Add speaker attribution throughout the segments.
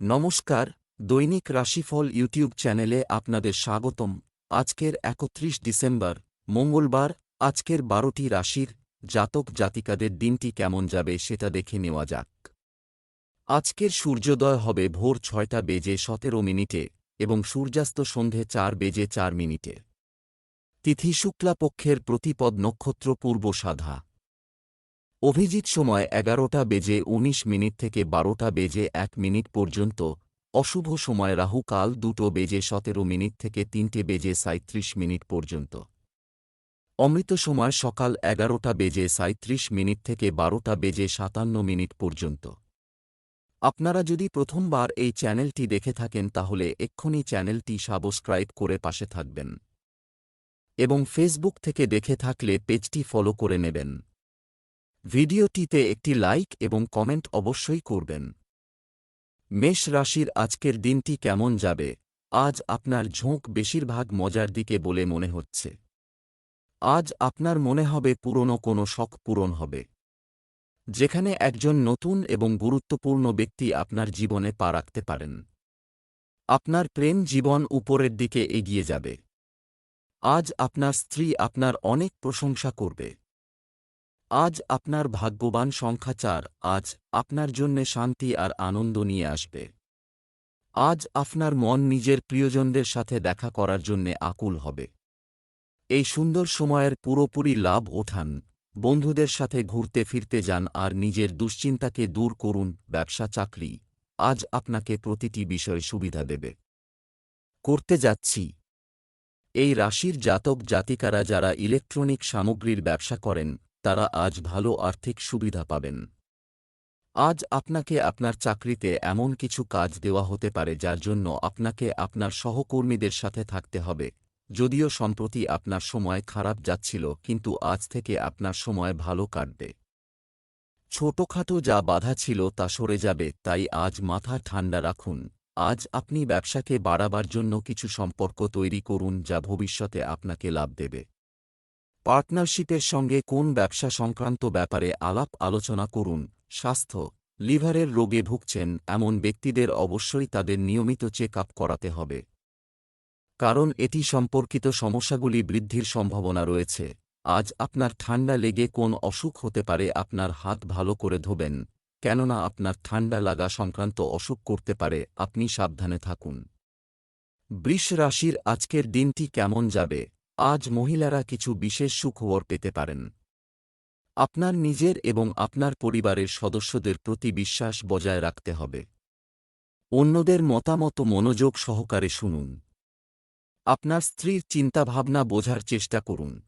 Speaker 1: নমস্কার, দৈনিক রাশিফল ইউটিউব চ্যানেলে আপনাদের স্বাগতম। আজকের একত্রিশ ডিসেম্বর, মঙ্গলবার, আজকের বারোটি রাশির জাতক জাতিকাদের দিনটি কেমন যাবে সেটা দেখে নেওয়া যাক। আজকের সূর্যোদয় হবে ভোর ছয়টা বেজে সতেরো মিনিটে এবং সূর্যাস্ত সন্ধে চার বেজে চার মিনিটে। তিথি শুক্লাপক্ষের প্রতিপদ নক্ষত্র পূর্ব সাধা। অভিজিৎ সময় এগারোটা বেজে ১৯ মিনিট থেকে বারোটা বেজে এক মিনিট পর্যন্ত। অশুভ সময় রাহু কাল দুটো বেজে সতেরো মিনিট থেকে তিনটে বেজে সাঁত্রিশ মিনিট পর্যন্ত। অমৃত সময় সকাল এগারোটা বেজে সাঁত্রিশ মিনিট থেকে বারোটা বেজে সাতান্ন মিনিট পর্যন্ত। আপনারা যদি প্রথমবার এই চ্যানেলটি দেখে থাকেন তাহলে এক্ষুনি চ্যানেলটি সাবস্ক্রাইব করে পাশে থাকবেন। এবং ফেসবুক থেকে দেখে থাকলে পেজটি ফলো করে নেবেন। ভিডিওটিতে একটি লাইক এবং কমেন্ট অবশ্যই করবেন। মেষ রাশির আজকের দিনটি কেমন যাবে? আজ আপনার ঝোঁক বেশিরভাগ মজার দিকে বলে মনে হচ্ছে। আজ আপনার মনে হবে পুরনো কোনো শখ পূরণ হবে। যেখানে একজন নতুন এবং গুরুত্বপূর্ণ ব্যক্তি আপনার জীবনে পা রাখতে পারেন। আপনার প্রেম জীবন উপরের দিকে এগিয়ে যাবে। আজ আপনার স্ত্রী আপনার অনেক প্রশংসা করবে। আজ আপনার ভাগ্যবান সংখ্যা চার, আজ আপনার জন্যে শান্তি আর আনন্দ নিয়ে আসবে। আজ আপনার মন নিজের প্রিয়জনদের সাথে দেখা করার জন্যে আকুল হবে। এই সুন্দর সময়ের পুরোপুরি লাভ ওঠান। বন্ধুদের সাথে ঘুরতে ফিরতে যান আর নিজের দুশ্চিন্তাকে দূর করুন, ব্যবসা, চাকরি। আজ আপনাকে প্রতিটি বিষয়ে সুবিধা দেবে। করতে যাচ্ছি। এই রাশির জাতক জাতিকারা যারা ইলেকট্রনিক সামগ্রীর ব্যবসা করেন তারা আজ ভালো আর্থিক সুবিধা পাবেন। আজ আপনাকে আপনার চাকরিতে এমন কিছু কাজ দেওয়া হতে পারে যার জন্য আপনাকে আপনার সহকর্মীদের সাথে থাকতে হবে। যদিও সম্প্রতি আপনার সময় খারাপ যাচ্ছিল, কিন্তু আজ থেকে আপনার সময় ভালো কাটবে। ছোটখাটো যা বাধা ছিল তা সরে যাবে, তাই আজ মাথা ঠান্ডা রাখুন। আজ আপনি ব্যবসাকে বাড়াবার জন্য কিছু সম্পর্ক তৈরি করুন যা ভবিষ্যতে আপনাকে লাভ দেবে। পার্টনারশিপের সঙ্গে কোন ব্যবসা সংক্রান্ত ব্যাপারে আলাপ আলোচনা করুন। স্বাস্থ্য, লিভারের রোগে ভুগছেন এমন ব্যক্তিদের অবশ্যই তাদের নিয়মিত চেক আপ করাতে হবে। কারণ এটি সম্পর্কিত সমস্যাগুলি বৃদ্ধির সম্ভাবনা রয়েছে। আজ আপনার ঠান্ডা লেগে কোন অসুখ হতে পারে আপনার হাত ভালো করে ধোবেন। কেননা আপনার ঠান্ডা লাগা সংক্রান্ত অসুখ করতে পারে, আপনি সাবধানে থাকুন। বৃষ রাশির আজকের দিনটি কেমন যাবে? আজ মহিলারা কিছু বিশেষ সুখবর পেতে পারেন। আপনার নিজের এবং আপনার পরিবারের সদস্যদের প্রতি বিশ্বাস বজায় রাখতে হবে। অন্যদের মতামত মনোযোগ সহকারে শুনুন। আপনার স্ত্রীর চিন্তাভাবনা বোঝার চেষ্টা করুন।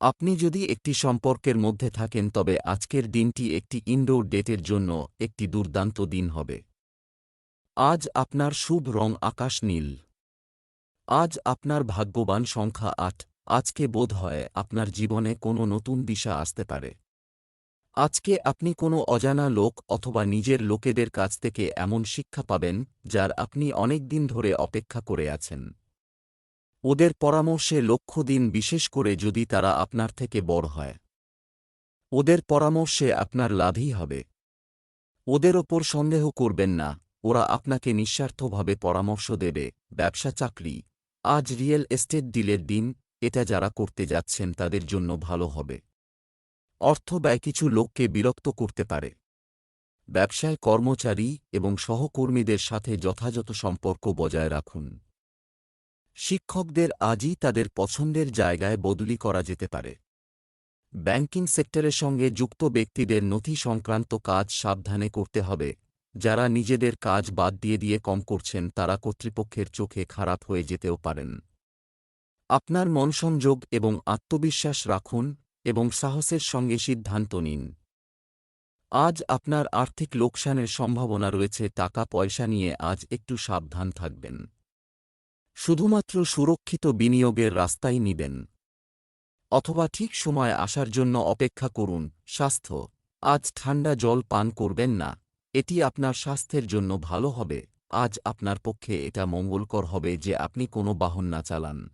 Speaker 1: আপনি যদি একটি সম্পর্কের মধ্যে থাকেন, তবে আজকের দিনটি একটি ইনডোর ডেটের জন্য একটি দুর্দান্ত দিন হবে। আজ আপনার শুভ রং আকাশ নীল। আজ আপনার ভাগ্যবান সংখ্যা আট। আজকে বোধ হয় আপনার জীবনে কোনো নতুন দিশা আসতে পারে। আজকে আপনি কোনো অজানা লোক অথবা নিজের লোকেদের কাছ থেকে এমন শিক্ষা পাবেন, যার আপনি অনেক দিন ধরে অপেক্ষা করে আছেন। ওদের পরামর্শে লক্ষ্য দিন বিশেষ করে যদি তারা আপনার থেকে বড় হয়। ওদের পরামর্শে আপনার লাভই হবে। ওদের ওপর সন্দেহ করবেন না। ওরা আপনাকে নিঃস্বার্থভাবে পরামর্শ দেবে, ব্যবসা চাকরি আজ রিয়েল এস্টেট ডিলের দিন, এটা যারা করতে যাচ্ছেন তাদের জন্য ভালো হবে। অর্থ ব্যয় কিছু লোককে বিরক্ত করতে পারে। ব্যবসায় কর্মচারী এবং সহকর্মীদের সাথে যথাযথ সম্পর্ক বজায় রাখুন। শিক্ষকদের আজই তাদের পছন্দের জায়গায় বদলি করা যেতে পারে। ব্যাংকিং সেক্টরের সঙ্গে যুক্ত ব্যক্তিদের নথি সংক্রান্ত কাজ সাবধানে করতে হবে। যারা নিজেদের কাজ বাদ দিয়ে দিয়ে কম করছেন তারা কর্তৃপক্ষের চোখে খারাপ হয়ে যেতেও পারেন। আপনার মনসংযোগ এবং আত্মবিশ্বাস রাখুন এবং সাহসের সঙ্গে সিদ্ধান্ত নিন। আজ আপনার আর্থিক লোকসানের সম্ভাবনা রয়েছে টাকা পয়সা নিয়ে আজ একটু সাবধান থাকবেন। শুধুমাত্র সুরক্ষিত বিনিয়োগের রাস্তাই নিবেন। অথবা ঠিক সময় আসার জন্য অপেক্ষা করুন। স্বাস্থ্য, আজ ঠান্ডা জল পান করবেন না। এটি আপনার স্বাস্থ্যের জন্য ভালো হবে। আজ আপনার পক্ষে এটা মঙ্গলকর হবে যে আপনি কোনো বাহন না চালান।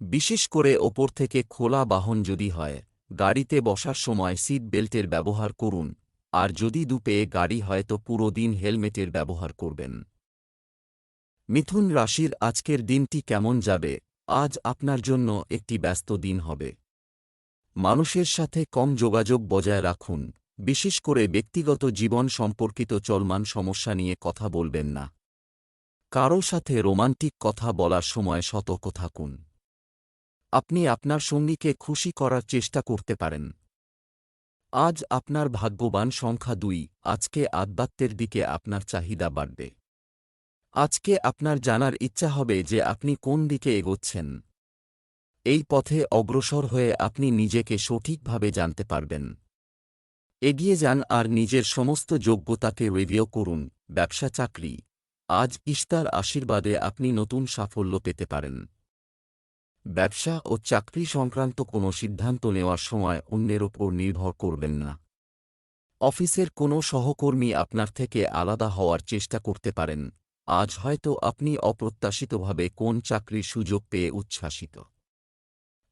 Speaker 1: বিশেষ করে ওপর থেকে খোলা বাহন যদি হয়, গাড়িতে বসার সময় সিট বেল্টের ব্যবহার করুন। আর যদি দুপে গাড়ি হয় তো পুরো দিন হেলমেটের ব্যবহার করবেন। মিথুন রাশির আজকের দিনটি কেমন যাবে? আজ আপনার জন্য একটি ব্যস্ত দিন হবে। মানুষের সাথে কম যোগাযোগ বজায় রাখুন। বিশেষ করে ব্যক্তিগত জীবন সম্পর্কিত চলমান সমস্যা নিয়ে কথা বলবেন না। কারও সাথে রোমান্টিক কথা বলার সময় সতর্ক থাকুন। আপনি আপনার সঙ্গীকে খুশি করার চেষ্টা করতে পারেন। আজ আপনার ভাগ্যবান সংখ্যা দুই, আজকে আধ্যাত্মের দিকে আপনার চাহিদা বাড়বে। আজকে আপনার জানার ইচ্ছা হবে যে আপনি কোন দিকে এগোচ্ছেন। এই পথে অগ্রসর হয়ে আপনি নিজেকে সঠিকভাবে জানতে পারবেন। এগিয়ে যান আর নিজের সমস্ত যোগ্যতাকে রিভিউ করুন, ব্যবসা চাকরি। আজ ইস্তার আশীর্বাদে আপনি নতুন সাফল্য পেতে পারেন। ব্যবসা ও চাকরি সংক্রান্ত কোনো সিদ্ধান্ত নেওয়ার সময় অন্যের ওপর নির্ভর করবেন না। অফিসের কোনো সহকর্মী আপনার থেকে আলাদা হওয়ার চেষ্টা করতে পারেন। আজ হয়তো আপনি অপ্রত্যাশিতভাবে কোন চাকরির সুযোগ পেয়ে উচ্ছ্বাসিত।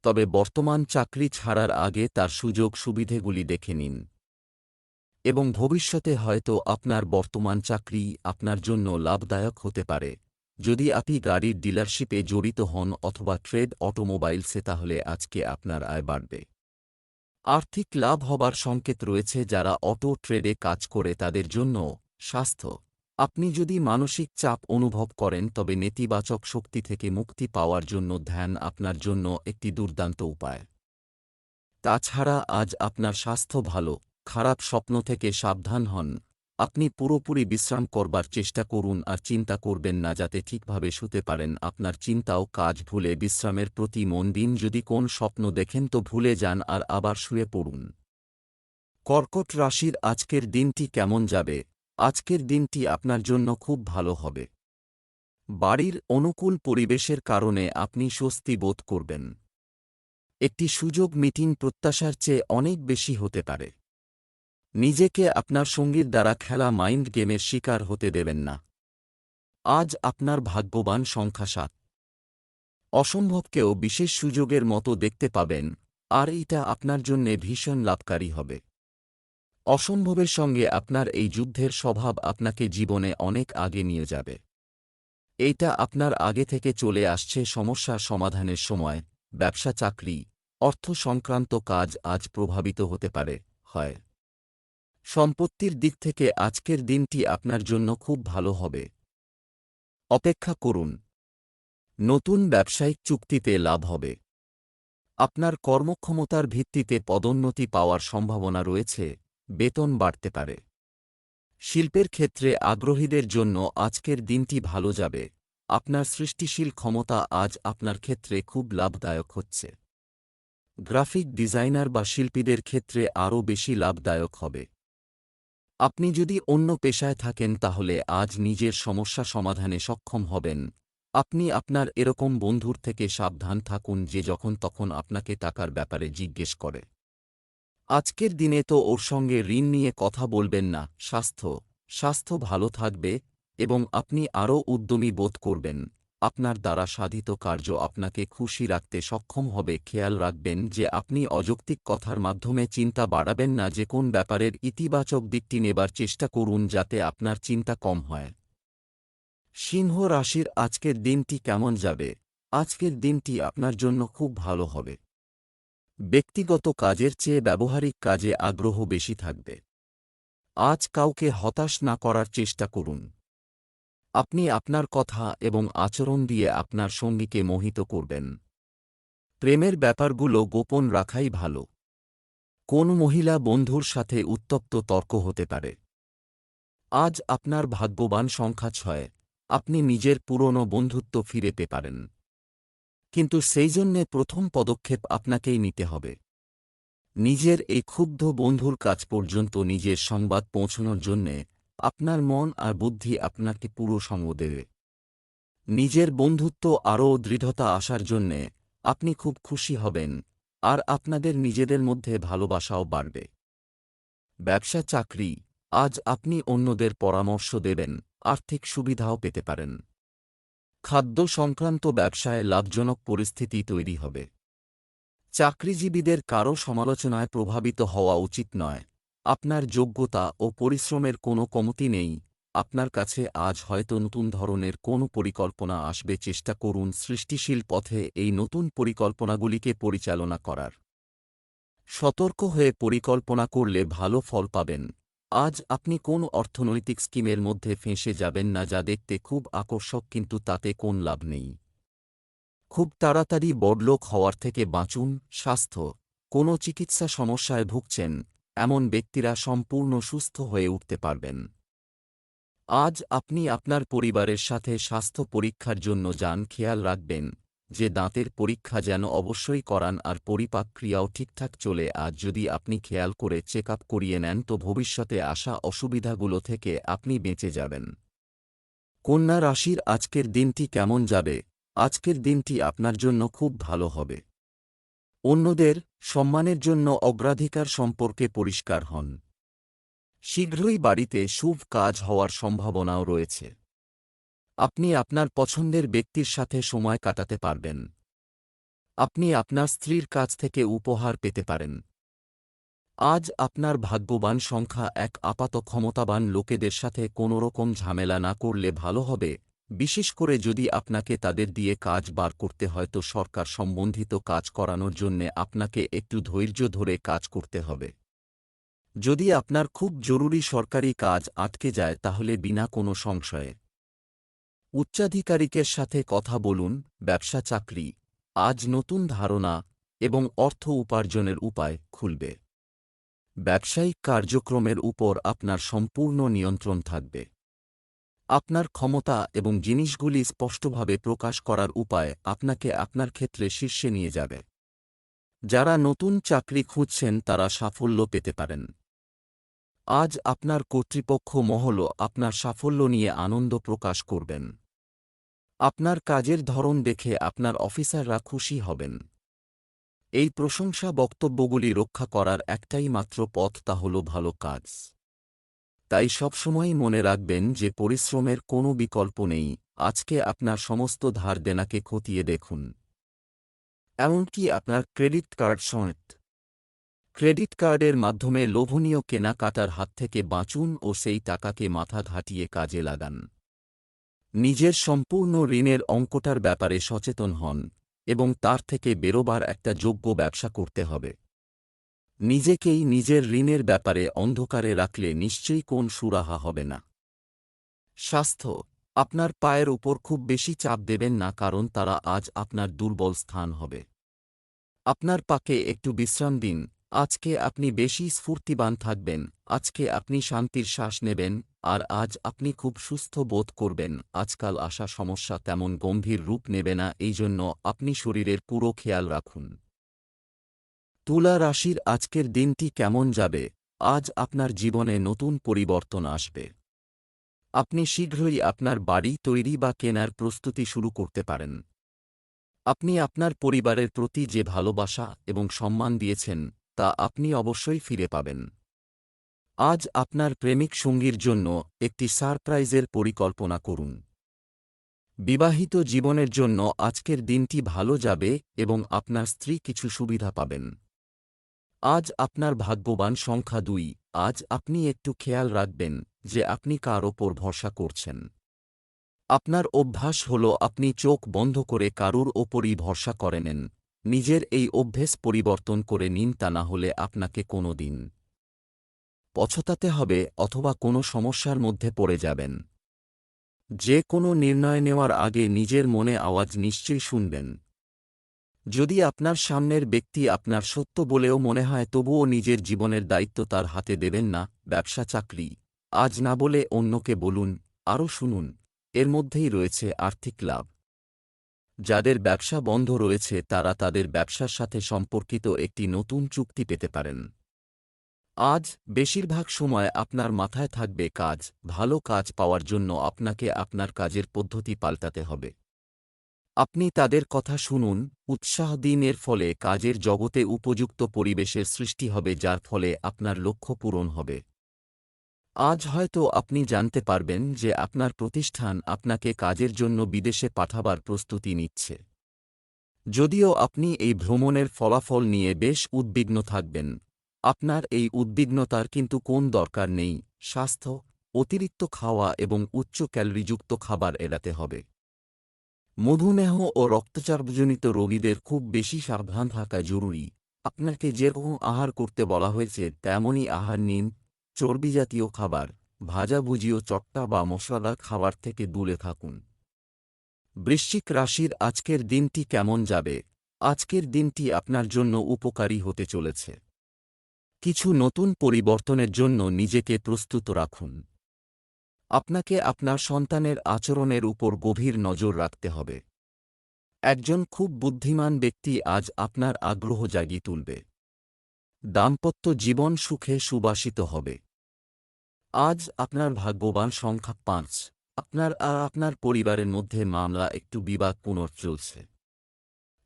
Speaker 1: তবে বর্তমান চাকরি ছাড়ার আগে তার সুযোগ সুবিধেগুলি দেখে নিন। এবং ভবিষ্যতে হয়তো আপনার বর্তমান চাকরি আপনার জন্য লাভদায়ক হতে পারে। যদি আপনি গাড়ির ডিলারশিপে জড়িত হন অথবা ট্রেড অটোমোবাইলসে, তাহলে আজকে আপনার আয় বাড়বে। আর্থিক লাভ হবার সংকেত রয়েছে যারা অটো ট্রেডে কাজ করে, তাদের জন্য স্বাস্থ্য। আপনি যদি মানসিক চাপ অনুভব করেন, তবে নেতিবাচক শক্তি থেকে মুক্তি পাওয়ার জন্য ধ্যান আপনার জন্য একটি দুর্দান্ত উপায়। তাছাড়া আজ আপনার স্বাস্থ্য ভালো। খারাপ স্বপ্ন থেকে সাবধান হন। আপনি পুরোপুরি বিশ্রাম করবার চেষ্টা করুন আর চিন্তা করবেন না যাতে ঠিকভাবে শুতে পারেন। আপনার চিন্তাও কাজ ভুলে বিশ্রামের প্রতি মন দিন। যদি কোন স্বপ্ন দেখেন তো ভুলে যান আর আবার শুয়ে পড়ুন। কর্কট রাশির আজকের দিনটি কেমন যাবে? আজকের দিনটি আপনার জন্য খুব ভালো হবে। বাড়ির অনুকূল পরিবেশের কারণে আপনি স্বস্তি বোধ করবেন। একটি সুযোগ মিটিং প্রত্যাশার চেয়ে অনেক বেশি হতে পারে। নিজেকে আপনার সঙ্গীর দ্বারা খেলা মাইন্ড গেমের শিকার হতে দেবেন না। আজ আপনার ভাগ্যবান সংখ্যা সাত। অসম্ভবকেও বিশেষ সুযোগের মতো দেখতে পাবেন, আর এটা আপনার জন্যে ভীষণ লাভকারী হবে। অসম্ভবের সঙ্গে আপনার এই যুদ্ধের স্বভাব আপনাকে জীবনে অনেক আগে নিয়ে যাবে। এইটা আপনার আগে থেকে চলে আসছে সমস্যার সমাধানের সময়, ব্যবসা চাকরি, অর্থ সংক্রান্ত কাজ আজ প্রভাবিত হতে পারে, হয়। সম্পত্তির দিক থেকে আজকের দিনটি আপনার জন্য খুব ভালো হবে। অপেক্ষা করুন। নতুন ব্যবসায়িক চুক্তিতে লাভ হবে। আপনার কর্মক্ষমতার ভিত্তিতে পদোন্নতি পাওয়ার সম্ভাবনা রয়েছে, বেতন বাড়তে পারে। শিল্পের ক্ষেত্রে আগ্রহীদের জন্য আজকের দিনটি ভালো যাবে। আপনার সৃষ্টিশীল ক্ষমতা আজ আপনার ক্ষেত্রে খুব লাভদায়ক হচ্ছে। গ্রাফিক ডিজাইনার বা শিল্পীদের ক্ষেত্রে আরও বেশি লাভদায়ক হবে। আপনি যদি অন্য পেশায় থাকেন তাহলে আজ নিজের সমস্যা সমাধানে সক্ষম হবেন। আপনি আপনার এরকম বন্ধুর থেকে সাবধান থাকুন যে যখন তখন আপনাকে টাকার ব্যাপারে জিজ্ঞেস করে। আজকের দিনে তো ওর সঙ্গে ঋণ নিয়ে কথা বলবেন না, স্বাস্থ্য স্বাস্থ্য ভালো থাকবে এবং আপনি আরও উদ্যমী বোধ করবেন। আপনার দ্বারা সাধিত কার্য আপনাকে খুশি রাখতে সক্ষম হবে। খেয়াল রাখবেন যে আপনি অযৌক্তিক কথার মাধ্যমে চিন্তা বাড়াবেন না যে কোন ব্যাপারের ইতিবাচক দিকটি নেবার চেষ্টা করুন যাতে আপনার চিন্তা কম হয়। সিংহ রাশির আজকের দিনটি কেমন যাবে? আজকের দিনটি আপনার জন্য খুব ভালো হবে। ব্যক্তিগত কাজের চেয়ে ব্যবহারিক কাজে আগ্রহ বেশি থাকবে। আজ কাউকে হতাশ না করার চেষ্টা করুন। আপনি আপনার কথা এবং আচরণ দিয়ে আপনার সঙ্গীকে মোহিত করবেন। প্রেমের ব্যাপারগুলো গোপন রাখাই ভালো। কোন মহিলা বন্ধুর সাথে উত্তপ্ত তর্ক হতে পারে। আজ আপনার ভাগ্যবান সংখ্যা ছয়, আপনি নিজের পুরনো বন্ধুত্ব ফিরে পেতে পারেন। কিন্তু সেই জন্যে প্রথম পদক্ষেপ আপনাকেই নিতে হবে। নিজের এই ক্ষুব্ধ বন্ধুর কাজ পর্যন্ত নিজের সংবাদ পৌঁছনোর জন্যে আপনার মন আর বুদ্ধি আপনাকে পুরো সঙ্গ দেবে। নিজের বন্ধুত্ব আরও দৃঢ়তা আসার জন্যে আপনি খুব খুশি হবেন, আর আপনাদের নিজেদের মধ্যে ভালোবাসাও বাড়বে। ব্যবসা চাকরি, আজ আপনি অন্যদের পরামর্শ দেবেন, আর্থিক সুবিধাও পেতে পারেন। খাদ্য সংক্রান্ত ব্যবসায় লাভজনক পরিস্থিতি তৈরি হবে। চাকরিজীবীদের কারও সমালোচনায় প্রভাবিত হওয়া উচিত নয়। আপনার যোগ্যতা ও পরিশ্রমের কোনো কমতি নেই। আপনার কাছে আজ হয়তো নতুন ধরনের কোনো পরিকল্পনা আসবে। চেষ্টা করুন সৃষ্টিশীল পথে এই নতুন পরিকল্পনাগুলিকে পরিচালনা করার। সতর্ক হয়ে পরিকল্পনা করলে ভালো ফল পাবেন। আজ আপনি কোন অর্থনৈতিক স্কিমের মধ্যে ফেঁসে যাবেন না যা দেখতে খুব আকর্ষক কিন্তু তাতে কোন লাভ নেই। খুব তাড়াতাড়ি বড়লোক হওয়ার থেকে বাঁচুন। স্বাস্থ্য। কোনো চিকিৎসা সমস্যায় ভুগছেন। এমন ব্যক্তিরা সম্পূর্ণ সুস্থ হয়ে উঠতে পারবেন। আজ আপনি আপনার পরিবারের সাথে স্বাস্থ্য পরীক্ষার জন্য যান, খেয়াল রাখবেন যে দাঁতের পরীক্ষা যেন অবশ্যই করান আর পরিপাক ক্রিয়াও ঠিকঠাক চলে। আজ যদি আপনি খেয়াল করে চেক আপ করিয়ে নেন, তো ভবিষ্যতে আসা অসুবিধাগুলো থেকে আপনি বেঁচে যাবেন। কন্যা রাশির আজকের দিনটি কেমন যাবে? আজকের দিনটি আপনার জন্য খুব ভালো হবে। অন্যদের সম্মানের জন্য অগ্রাধিকার সম্পর্কে পরিষ্কার হন। শীঘ্রই বাড়িতে শুভ কাজ হওয়ার সম্ভাবনাও রয়েছে। আপনি আপনার পছন্দের ব্যক্তির সাথে সময় কাটাতে পারবেন। আপনি আপনার স্ত্রীর কাছ থেকে উপহার পেতে পারেন। আজ আপনার ভাগ্যবান সংখ্যা এক আপাত ক্ষমতাবান লোকেদের সাথে কোনোরকম ঝামেলা না করলে ভালো হবে। বিশেষ করে যদি আপনাকে তাদের দিয়ে কাজ বার করতে হয় তো সরকার সম্বন্ধিত কাজ করানোর জন্যে আপনাকে একটু ধৈর্য ধরে কাজ করতে হবে। যদি আপনার খুব জরুরি সরকারি কাজ আটকে যায় তাহলে বিনা কোনো সংশয়ে। উচ্চাধিকারিকের সাথে কথা বলুন, ব্যবসা চাকরি, আজ নতুন ধারণা এবং অর্থ উপার্জনের উপায় খুলবে। ব্যবসায়িক কার্যক্রমের উপর আপনার সম্পূর্ণ নিয়ন্ত্রণ থাকবে। আপনার ক্ষমতা এবং জিনিসগুলি স্পষ্টভাবে প্রকাশ করার উপায় আপনাকে আপনার ক্ষেত্রে শীর্ষে নিয়ে যাবে। যারা নতুন চাকরি খুঁজছেন তারা সাফল্য পেতে পারেন। আজ আপনার কর্তৃপক্ষ মহল আপনার সাফল্য নিয়ে আনন্দ প্রকাশ করবেন। আপনার কাজের ধরন দেখে আপনার অফিসাররা খুশি হবেন। এই প্রশংসা বক্তব্যগুলি রক্ষা করার একটাই মাত্র পথ তা হল ভালো কাজ। তাই সবসময়ই মনে রাখবেন যে পরিশ্রমের কোনো বিকল্প নেই। আজকে আপনার সমস্ত ধার দেনাকে খতিয়ে দেখুন। এমনকি আপনার ক্রেডিট কার্ড সমেত। ক্রেডিট কার্ডের মাধ্যমে লোভনীয় কেনাকাটার হাত থেকে বাঁচুন ও সেই টাকাকে মাথা ঘাটিয়ে কাজে লাগান। নিজের সম্পূর্ণ ঋণের অঙ্কটার ব্যাপারে সচেতন হন এবং তার থেকে বেরোবার একটা যোগ্য ব্যবসা করতে হবে। নিজেকেই নিজের ঋণের ব্যাপারে অন্ধকারে রাখলে নিশ্চয়ই কোন সুরাহা হবে না। স্বাস্থ্য, আপনার পায়ের উপর খুব বেশি চাপ দেবেন না কারণ তারা আজ আপনার দুর্বল স্থান হবে। আপনার পাকে একটু বিশ্রাম দিন, আজকে আপনি বেশি স্ফূর্তিবান থাকবেন, আজকে আপনি শান্তির শ্বাস নেবেন, আর আজ আপনি খুব সুস্থ বোধ করবেন, আজকাল আসা সমস্যা তেমন গম্ভীর রূপ নেবে না এই জন্য আপনি শরীরের পুরো খেয়াল রাখুন। তুলা রাশির আজকের দিনটি কেমন যাবে? আজ আপনার জীবনে নতুন পরিবর্তন আসবে। আপনি শীঘ্রই আপনার বাড়ি তৈরি বা কেনার প্রস্তুতি শুরু করতে পারেন। আপনি আপনার পরিবারের প্রতি যে ভালোবাসা এবং সম্মান দিয়েছেন, তা আপনি অবশ্যই ফিরে পাবেন। আজ আপনার প্রেমিক সঙ্গীর জন্য একটি সারপ্রাইজের পরিকল্পনা করুন। বিবাহিত জীবনের জন্য আজকের দিনটি ভালো যাবে এবং আপনার স্ত্রী কিছু সুবিধা পাবেন। আজ আপনার ভাগ্যবান সংখ্যা দুই। আজ আপনি একটু খেয়াল রাখবেন যে আপনি কার ওপর ভরসা করছেন। আপনার অভ্যাস হল আপনি চোখ বন্ধ করে কারুর ওপরই ভরসা করে নেন। নিজের এই অভ্যেস পরিবর্তন করে নিন তা না হলে আপনাকে কোনো দিন পছতাতে হবে অথবা কোনো সমস্যার মধ্যে পড়ে যাবেন। যে কোনো নির্ণয় নেওয়ার আগে নিজের মনে আওয়াজ নিশ্চয়ই শুনবেন। যদি আপনার সামনের ব্যক্তি আপনার সত্য বলেও মনে হয়, তবুও নিজের জীবনের দায়িত্ব তার হাতে দেবেন না, ব্যবসা চাকরি। আজ না বলে অন্যকে বলুন, আরও শুনুন। এর মধ্যেই রয়েছে আর্থিক লাভ। যাদের ব্যবসা বন্ধ রয়েছে, তারা তাদের ব্যবসার সাথে সম্পর্কিত একটি নতুন চুক্তি পেতে পারেন। আজ বেশিরভাগ সময় আপনার মাথায় থাকবে কাজ, ভালো কাজ পাওয়ার জন্য আপনাকে আপনার কাজের পদ্ধতি পাল্টাতে হবে। আপনি তাদের কথা শুনুন, উৎসাহ দিন এর ফলে কাজের জগতে উপযুক্ত পরিবেশের সৃষ্টি হবে যার ফলে আপনার লক্ষ্য পূরণ হবে। আজ হয়তো আপনি জানতে পারবেন যে আপনার প্রতিষ্ঠান আপনাকে কাজের জন্য বিদেশে পাঠাবার প্রস্তুতি নিচ্ছে। যদিও আপনি এই ভ্রমণের ফলাফল নিয়ে বেশ উদ্বিগ্ন থাকবেন। আপনার এই উদ্বিগ্নতার কিন্তু কোন দরকার নেই, স্বাস্থ্য, অতিরিক্ত খাওয়া এবং উচ্চ ক্যালোরিযুক্ত খাবার এড়াতে হবে। মধুমেহ ও রক্তচাপজনিত রোগীদের খুব বেশি সাবধান থাকা জরুরি। আপনাকে যেরকম আহার করতে বলা হয়েছে তেমনই আহার নিন। চর্বিজাতীয় খাবার ভাজাভুজিও চট্টা বা মশলাদার খাবার থেকে দূরে থাকুন। বৃশ্চিক রাশির আজকের দিনটি কেমন যাবে? আজকের দিনটি আপনার জন্য উপকারী হতে চলেছে। কিছু নতুন পরিবর্তনের জন্য নিজেকে প্রস্তুত রাখুন। আপনাকে আপনার সন্তানের আচরণের উপর গভীর নজর রাখতে হবে। একজন খুব বুদ্ধিমান ব্যক্তি আজ আপনার আগ্রহ জাগিয়ে তুলবে। দাম্পত্য জীবন সুখে সুবাসিত হবে। আজ আপনার ভাগ্যবান সংখ্যা পাঁচ। আপনার আর আপনার পরিবারের মধ্যে মামলা একটু বিবাদ পুনর্চলছে।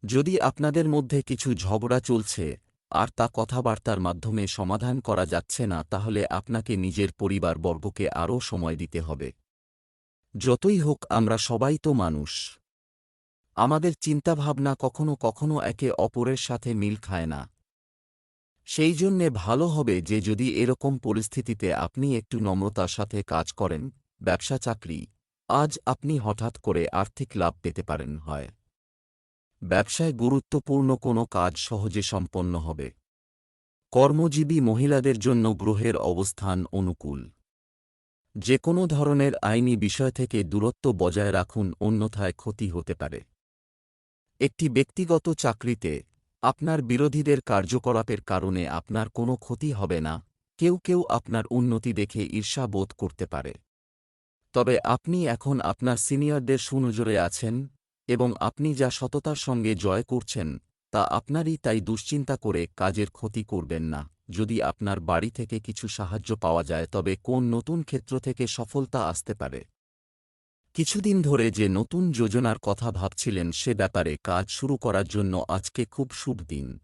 Speaker 1: যদি আপনাদের মধ্যে কিছু ঝগড়া চলছে আর তা কথাবার্তার মাধ্যমে সমাধান করা যাচ্ছে না, তাহলে আপনাকে নিজের পরিবারবর্গকে আরও সময় দিতে হবে। যতই হোক, আমরা সবাই তো মানুষ। আমাদের চিন্তাভাবনা কখনো কখনো একে অপরের সাথে মিল খায় না। সেই জন্যে ভালো হবে যে যদি এরকম পরিস্থিতিতে আপনি একটু নম্রতার সাথে কাজ করেন, ব্যবসা চাকরি, আজ আপনি হঠাৎ করে আর্থিক লাভ পেতে পারেন, হয়। ব্যবসায় গুরুত্বপূর্ণ কোনো কাজ সহজে সম্পন্ন হবে। কর্মজীবী মহিলাদের জন্য গ্রহের অবস্থান অনুকূল। যে কোনো ধরনের আইনি বিষয় থেকে দূরত্ব বজায় রাখুন অন্যথায় ক্ষতি হতে পারে। একটি ব্যক্তিগত চাকরিতে আপনার বিরোধীদের কার্যকলাপের কারণে আপনার কোনো ক্ষতি হবে না, কেউ কেউ আপনার উন্নতি দেখে ঈর্ষা বোধ করতে পারে। তবে আপনি এখন আপনার সিনিয়রদের সুনজরে আছেন এবং আপনি যা সততার সঙ্গে জয় করছেন, তা আপনারই তাই দুশ্চিন্তা করে কাজের ক্ষতি করবেন না। যদি আপনার বাড়ি থেকে কিছু সাহায্য পাওয়া যায়, তবে কোন নতুন ক্ষেত্র থেকে সফলতা আসতে পারে? কিছুদিন ধরে যে নতুন যোজনার কথা ভাবছিলেন, সে ব্যাপারে কাজ শুরু করার জন্য আজকে খুব শুভ দিন।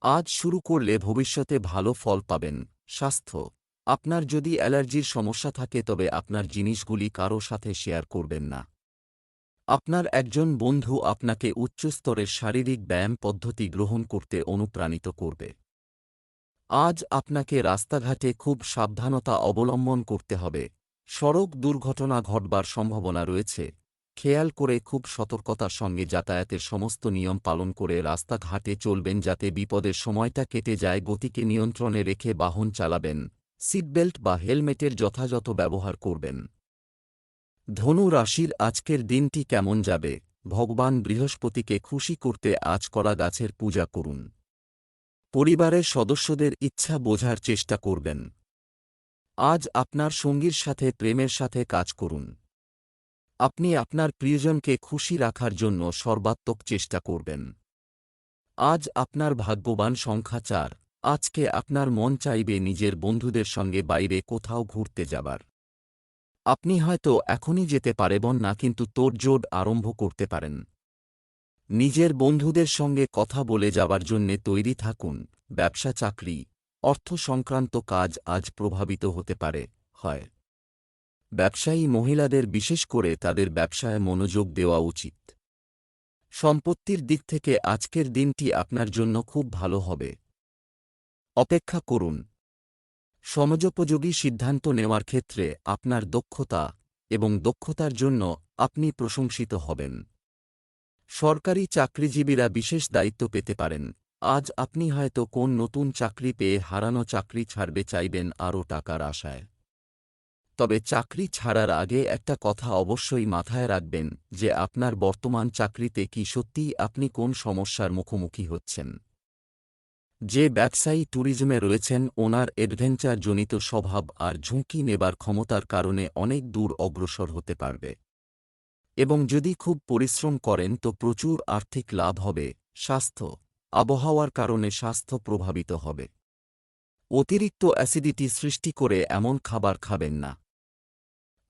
Speaker 1: আজ শুরু করলে ভবিষ্যতে ভালো ফল পাবেন। স্বাস্থ্য। আপনার যদি অ্যালার্জির সমস্যা থাকে, তবে আপনার জিনিসগুলি কারও সাথে শেয়ার করবেন না। আপনার একজন বন্ধু আপনাকে উচ্চস্তরের শারীরিক ব্যায়াম পদ্ধতি গ্রহণ করতে অনুপ্রাণিত করবে। আজ আপনাকে রাস্তাঘাটে খুব সাবধানতা অবলম্বন করতে হবে। সড়ক দুর্ঘটনা ঘটবার সম্ভাবনা রয়েছে। খেয়াল করে খুব সতর্কতার সঙ্গে যাতায়াতের সমস্ত নিয়ম পালন করে রাস্তাঘাটে চলবেন যাতে বিপদের সময়টা কেটে যায়, গতিকে নিয়ন্ত্রণে রেখে বাহন চালাবেন, সিটবেল্ট বা হেলমেটের যথাযথ ব্যবহার করবেন। ধনু রাশির আজকের দিনটি কেমন যাবে? ভগবান বৃহস্পতিকে খুশি করতে আজ করা গাছের পূজা করুন। পরিবারের সদস্যদের ইচ্ছা বোঝার চেষ্টা করবেন। আজ আপনার সঙ্গীর সাথে, প্রেমের সাথে কাজ করুন। আপনি আপনার প্রিয়জনকে খুশি রাখার জন্য সর্বাত্মক চেষ্টা করবেন। আজ আপনার ভাগ্যবান সংখ্যা চার। আজকে আপনার মন চাইবে নিজের বন্ধুদের সঙ্গে বাইরে কোথাও ঘুরতে যাবার। আপনি হয়তো এখনই যেতে পারেবন না কিন্তু তোড়জোড় আরম্ভ করতে পারেন। নিজের বন্ধুদের সঙ্গে কথা বলে যাবার জন্যে তৈরি থাকুন, ব্যবসা চাকরি, অর্থ সংক্রান্ত কাজ আজ প্রভাবিত হতে পারে, হয়। ব্যবসায়ী মহিলাদের বিশেষ করে তাদের ব্যবসায় মনোযোগ দেওয়া উচিত। সম্পত্তির দিক থেকে আজকের দিনটি আপনার জন্য খুব ভালো হবে। অপেক্ষা করুন সমযোপযোগী সিদ্ধান্ত নেওয়ার ক্ষেত্রে আপনার দক্ষতা এবং দক্ষতার জন্য আপনি প্রশংসিত হবেন। সরকারি চাকরিজীবীরা বিশেষ দায়িত্ব পেতে পারেন। আজ আপনি হয়তো কোন নতুন চাকরি পেয়ে হারানো চাকরি ছাড়বে চাইবেন আরও টাকার আশায়। তবে চাকরি ছাড়ার আগে একটা কথা অবশ্যই মাথায় রাখবেন যে আপনার বর্তমান চাকরিতে কি সত্যিই আপনি কোন সমস্যার মুখোমুখি হচ্ছেন। যে ব্যবসায়ী ট্যুরিজমে রয়েছেন, ওনার অ্যাডভেঞ্চারজনিত স্বভাব আর ঝুঁকি নেবার ক্ষমতার কারণে অনেক দূর অগ্রসর হতে পারবে। এবং যদি খুব পরিশ্রম করেন, তো প্রচুর আর্থিক লাভ হবে, স্বাস্থ্য, আবহাওয়ার কারণে স্বাস্থ্য প্রভাবিত হবে। অতিরিক্ত অ্যাসিডিটি সৃষ্টি করে এমন খাবার খাবেন না।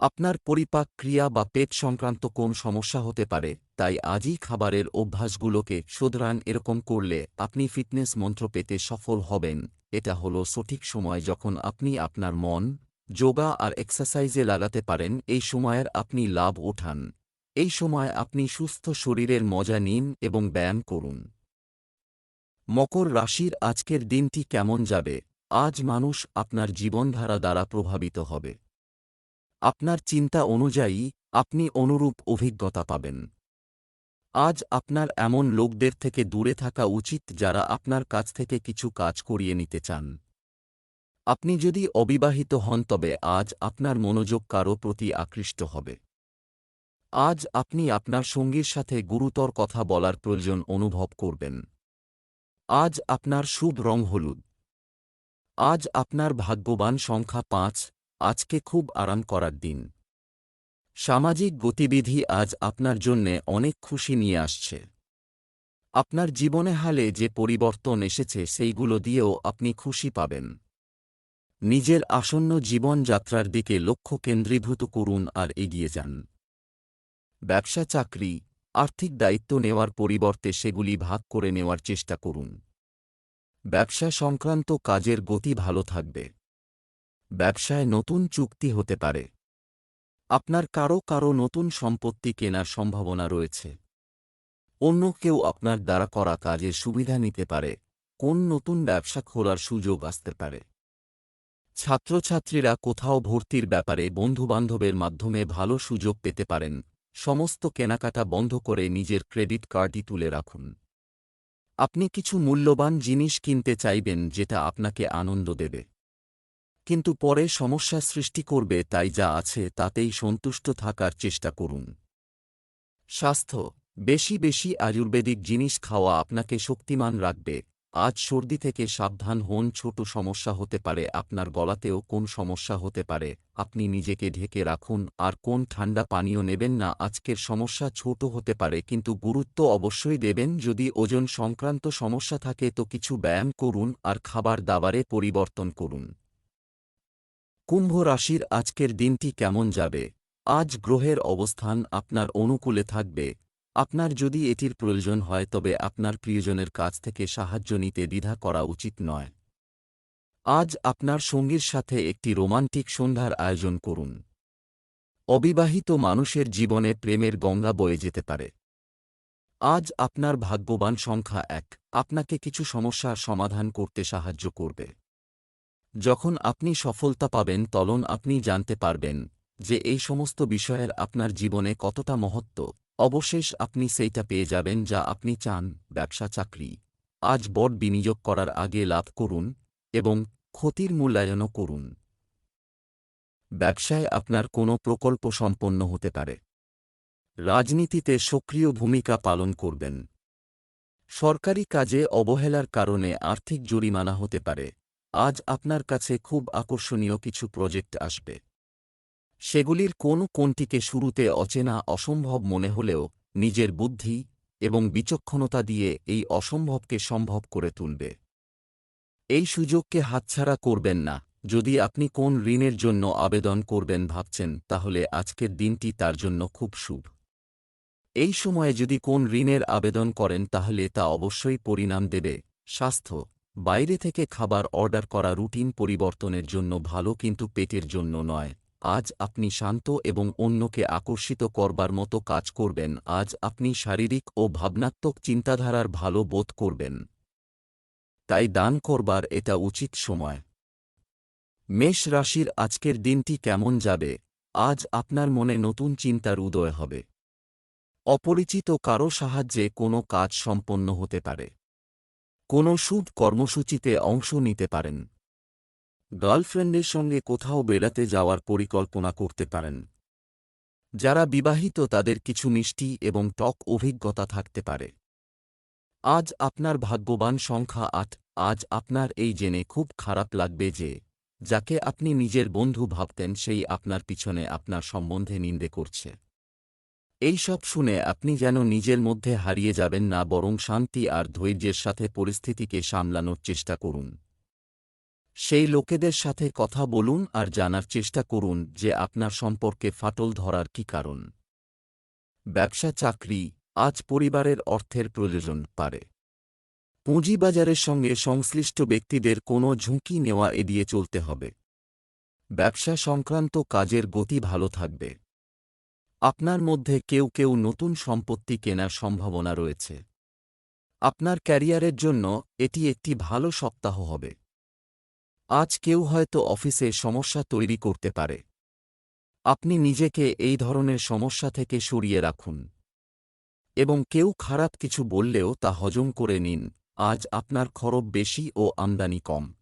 Speaker 1: আপনার পরিপাক ক্রিয়া বা পেট সংক্রান্ত কোন সমস্যা হতে পারে তাই আজই খাবারের অভ্যাসগুলোকে শোধরান এরকম করলে আপনি ফিটনেস মন্ত্র পেতে সফল হবেন। এটা হলো সঠিক সময় যখন আপনি আপনার মন, যোগা আর এক্সারসাইজে লাগাতে পারেন, এই সময়ের আপনি লাভ ওঠান। এই সময় আপনি সুস্থ শরীরের মজা নিন এবং ব্যায়াম করুন। মকর রাশির আজকের দিনটি কেমন যাবে? আজ মানুষ আপনার জীবনধারা দ্বারা প্রভাবিত হবে। আপনার চিন্তা অনুযায়ী আপনি অনুরূপ অভিজ্ঞতা পাবেন। আজ আপনার এমন লোকদের থেকে দূরে থাকা উচিত যারা আপনার কাছ থেকে কিছু কাজ করিয়ে নিতে চান। আপনি যদি অবিবাহিত হন, তবে আজ আপনার মনোযোগ কারও প্রতি আকৃষ্ট হবে। আজ আপনি আপনার সঙ্গীর সাথে গুরুতর কথা বলার প্রয়োজন অনুভব করবেন। আজ আপনার শুভ রং হলুদ। আজ আপনার ভাগ্যবান সংখ্যা পাঁচ। আজকে খুব আরাম করার দিন। সামাজিক গতিবিধি আজ আপনার জন্যে অনেক খুশি নিয়ে আসছে। আপনার জীবনে হালে যে পরিবর্তন এসেছে সেইগুলো দিয়েও আপনি খুশি পাবেন। নিজের আসন্ন জীবনযাত্রার দিকে লক্ষ্য কেন্দ্রীভূত করুন আর এগিয়ে যান। ব্যবসা, চাকরি, আর্থিক দায়িত্ব নেওয়ার পরিবর্তে সেগুলি ভাগ করে নেওয়ার চেষ্টা করুন। ব্যবসা সংক্রান্ত কাজের গতি ভালো থাকবে। ব্যবসায় নতুন চুক্তি হতে পারে। আপনার কারও কারও নতুন সম্পত্তি কেনার সম্ভাবনা রয়েছে। অন্য কেউ আপনার দ্বারা করা কাজের সুবিধা নিতে পারে, কোন নতুন ব্যবসা খোলার সুযোগ আসতে পারে। ছাত্রছাত্রীরা কোথাও ভর্তির ব্যাপারে বন্ধুবান্ধবের মাধ্যমে ভালো সুযোগ পেতে পারেন, সমস্ত কেনাকাটা বন্ধ করে নিজের ক্রেডিট কার্ডই তুলে রাখুন। আপনি কিছু মূল্যবান জিনিস কিনতে চাইবেন যেটা আপনাকে আনন্দ দেবে। কিন্তু পরে সমস্যা সৃষ্টি করবে তাই যা আছে তাতেই সন্তুষ্ট থাকার চেষ্টা করুন। স্বাস্থ্য, বেশি বেশি আয়ুর্বেদিক জিনিস খাওয়া আপনাকে শক্তিমান রাখবে। আজ সর্দি থেকে সাবধান হন, ছোট সমস্যা হতে পারে, আপনার গলাতেও কোন সমস্যা হতে পারে, আপনি নিজেকে ঢেকে রাখুন, আর কোন ঠান্ডা পানীয় নেবেন না, আজকের সমস্যা ছোট হতে পারে, কিন্তু গুরুত্ব অবশ্যই দেবেন, যদি ওজন সংক্রান্ত সমস্যা থাকে তো কিছু ব্যায়াম করুন, আর খাবার দাবারে পরিবর্তন করুন। কুম্ভ রাশির আজকের দিনটি কেমন যাবে? আজ গ্রহের অবস্থান আপনার অনুকূলে থাকবে। আপনার যদি এটির প্রয়োজন হয় তবে আপনার প্রিয়জনের কাছ থেকে সাহায্য নিতে দ্বিধা করা উচিত নয়। আজ আপনার সঙ্গীর সাথে একটি রোমান্টিক সন্ধ্যার আয়োজন করুন। অবিবাহিত মানুষের জীবনে প্রেমের গঙ্গা বয়ে যেতে পারে। আজ আপনার ভাগ্যবান সংখ্যা এক। আপনাকে কিছু সমস্যার সমাধান করতে সাহায্য করবে। যখন আপনি সফলতা পাবেন তখন আপনি জানতে পারবেন যে এই সমস্ত বিষয়ের আপনার জীবনে কতটা মহত্ব। অবশেষ আপনি সেইটা পেয়ে যাবেন যা আপনি চান, ব্যবসা, চাকরি। আজ বড় বিনিয়োগ করার আগে লাভ করুন এবং ক্ষতির মূল্যায়নও করুন। ব্যবসায় আপনার কোনো প্রকল্প সম্পন্ন হতে পারে। রাজনীতিতে সক্রিয় ভূমিকা পালন করবেন। সরকারি কাজে অবহেলার কারণে আর্থিক জরিমানা হতে পারে। আজ আপনার কাছে খুব আকর্ষণীয় কিছু প্রজেক্ট আসবে। সেগুলির কোন কোনটিকে শুরুতে অচেনা অসম্ভব মনে হলেও নিজের বুদ্ধি এবং বিচক্ষণতা দিয়ে এই অসম্ভবকে সম্ভব করে তুলবে। এই সুযোগকে হাতছাড়া করবেন না। যদি আপনি কোন ঋণের জন্য আবেদন করবেন ভাবছেন, তাহলে আজকের দিনটি তার জন্য খুব শুভ। এই সময়ে যদি কোন ঋণের আবেদন করেন, তাহলে তা অবশ্যই পরিণাম দেবে। স্বাস্থ্য বাইরে থেকে খাবার অর্ডার করা রুটিন পরিবর্তনের জন্য ভালো কিন্তু পেটের জন্য নয়। আজ আপনি শান্ত এবং অন্যকে আকর্ষিত করবার মতো কাজ করবেন। আজ আপনি শারীরিক ও ভাবনাত্মক চিন্তাধারার ভালো বোধ করবেন। তাই দান করবার এটা উচিত সময়। মেষ রাশির আজকের দিনটি কেমন যাবে? আজ আপনার মনে নতুন চিন্তার উদয় হবে। অপরিচিত কারও সাহায্যে কোনো কাজ সম্পন্ন হতে পারে। কোনো শুভ কর্মসূচিতে অংশ নিতে পারেন। গার্লফ্রেন্ডের সঙ্গে কোথাও বেড়াতে যাওয়ার পরিকল্পনা করতে পারেন। যারা বিবাহিত তাদের কিছু মিষ্টি এবং টক অভিজ্ঞতা থাকতে পারে। আজ আপনার ভাগ্যবান সংখ্যা আট, আজ আপনার এই জেনে খুব খারাপ লাগবে যে, যাকে আপনি নিজের বন্ধু ভাবতেন সেই আপনার পিছনে আপনার সম্বন্ধে নিন্দে করছে। এই সব শুনে আপনি যেন নিজের মধ্যে হারিয়ে যাবেন না, বরং শান্তি আর ধৈর্যের সাথে পরিস্থিতিকে সামলানোর চেষ্টা করুন। সেই লোকেদের সাথে কথা বলুন আর জানার চেষ্টা করুন যে আপনার সম্পর্কে ফাটল ধরার কি কারণ। ব্যবসা, চাকরি আজ পরিবারের অর্থের প্রয়োজন পারে। পুঁজিবাজারের সঙ্গে সংশ্লিষ্ট ব্যক্তিদের কোনো ঝুঁকি নেওয়া এড়িয়ে চলতে হবে। ব্যবসা সংক্রান্ত কাজের গতি ভালো থাকবে। আপনার মধ্যে কেউ কেউ নতুন সম্পত্তি কেনার সম্ভাবনা রয়েছে। আপনার ক্যারিয়ারের জন্য এটি একটি ভালো সপ্তাহ হবে। আজ কেউ হয়তো অফিসে সমস্যা তৈরি করতে পারে। আপনি নিজেকে এই ধরনের সমস্যা থেকে সরিয়ে রাখুন। এবং কেউ খারাপ কিছু বললেও তা হজম করে নিন। আজ আপনার খরচ বেশি ও আমদানি কম।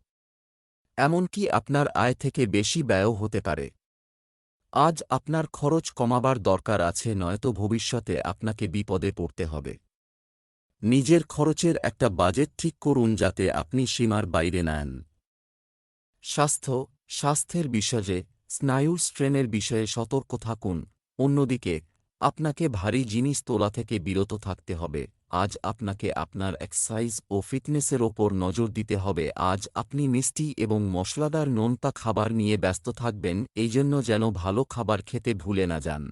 Speaker 1: এমনকি আপনার আয় থেকে বেশি ব্যয়ও হতে পারে। আজ আপনার খরচ কমাবার দরকার আছে, নয়তো ভবিষ্যতে আপনাকে বিপদে পড়তে হবে। নিজের খরচের একটা বাজেট ঠিক করুন যাতে আপনি সীমার বাইরে নেন স্বাস্থ্য, স্বাস্থ্যের বিষয়ে, স্নায়ুর স্ট্রেনের বিষয়ে সতর্ক থাকুন। অন্যদিকে, আপনাকে ভারী জিনিস তোলা থেকে বিরত থাকতে হবে। আজ আপনাকে আপনার এক্সারসাইজ ও ফিটনেসের ওপর নজর দিতে হবে। আজ আপনি মিষ্টি এবং মশলাদার নোনতা খাবার নিয়ে ব্যস্ত থাকবেন এই জন্য যেন ভালো খাবার খেতে ভুলে না যান।